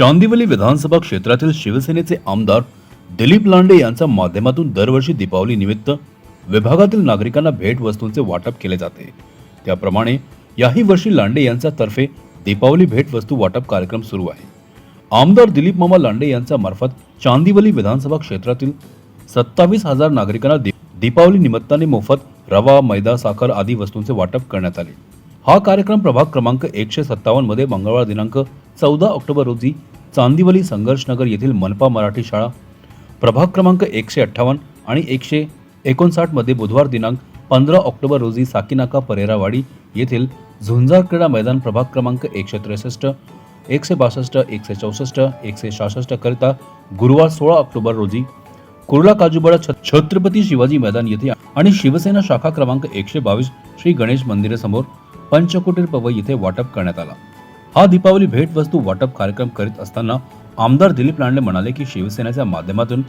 चांदिवली विधानसभा क्षेत्रातील शिवसेनेचे आमदार दिलीप लांडे यांच्या माध्यमातून दरवर्षी दीपावली निमित्त विभागातील नागरिकांना भेटवस्तूंचे वाटप केले जाते. त्याप्रमाणे याही वर्षी लांडे यांच्यातर्फे दीपावली भेटवस्तू वाटप कार्यक्रम सुरू आहे. आमदार दिलीप मामा लांडे यांच्या मार्फत चांदिवली विधानसभा क्षेत्रातील सत्तावीस हजार नागरिकांना दीपावली निमित्ताने मोफत रवा मैदा साखर आदी वस्तूंचे वाटप करण्यात आले. हा कार्यक्रम प्रभाग क्रमांक एकशे सत्तावन्नमध्ये मंगळवार दिनांक चौदा ऑक्टोबर रोजी चांदिवली संघर्षनगर येथील मनपा मराठी शाळा प्रभाग क्रमांक एकशे अठ्ठावन्न आणि एकशे एकोणसाठमध्ये बुधवार दिनांक पंधरा ऑक्टोबर रोजी साकीनाका परेरावाडी येथील झुंजार क्रीडा मैदान प्रभाग क्रमांक एकशे त्रेसष्ट एकशे बासष्ट एकशे चौसष्ट एकशे सहासष्ट करिता गुरुवार सोळा ऑक्टोबर रोजी कुर्ला काजूबाडा छ- छत्रपती शिवाजी मैदान येथे आणि शिवसेना शाखा क्रमांक एकशे बावीस श्री गणेश मंदिरासमोर पंचकोटीर पवई येथे वाटप करण्यात आला. हा दीपावली भेटवस्तू वाटप कार्यक्रम करीत असताना आमदार दिलीप लांडे म्हणाले की शिवसेनेच्या माध्यमातून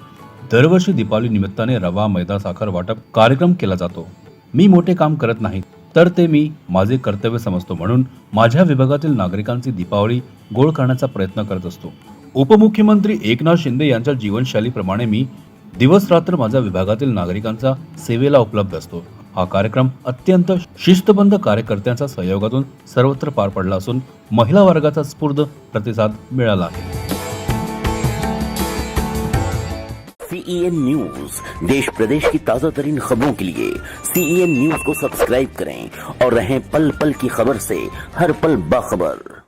दरवर्षी दीपावली निमित्ताने रवा मैदा साखर वाटप कार्यक्रम केला जातो. मी मोठे काम करत नाही तर ते मी माझे कर्तव्य समजतो म्हणून माझ्या विभागातील नागरिकांची दीपावली गोळ करण्याचा प्रयत्न करत असतो. उपमुख्यमंत्री एकनाथ शिंदे यांच्या जीवनशैलीप्रमाणे मी दिवस रात्र माझ्या विभागातील नागरिकांचा सेवेला उपलब्ध असतो. हा कार्यक्रम अत्यंत शिस्तबद्ध कार्यकर्त्यांच्या सहयोगातून सर्वत्र पार पडला असून महिला वर्गाचा स्फूर्त प्रतिसाद मिळाला आहे. सीईएन न्यूज़ देश प्रदेश की ताज़ा तरीन खबरों के लिए सीईएन न्यूज़ को सब्सक्राइब करें और रहें पल पल की खबर से हर पल बाखबर।